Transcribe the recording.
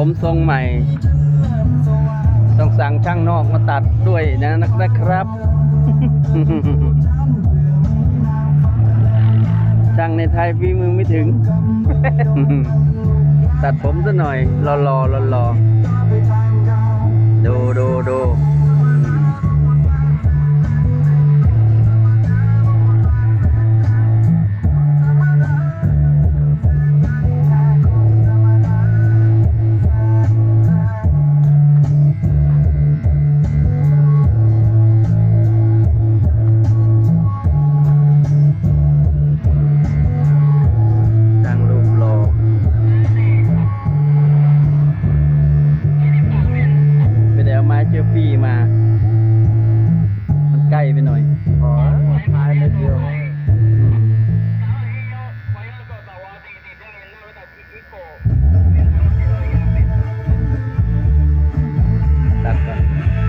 ผมทรงใหม่ ต้องสั่งช่างนอกมาตัดด้วยนะนะครับ ช่างในไทยฝีมือไม่ถึง ตัดผมซะหน่อยรอรอรอรอ ซลฟี่มา มันใกล้ไปหน่อย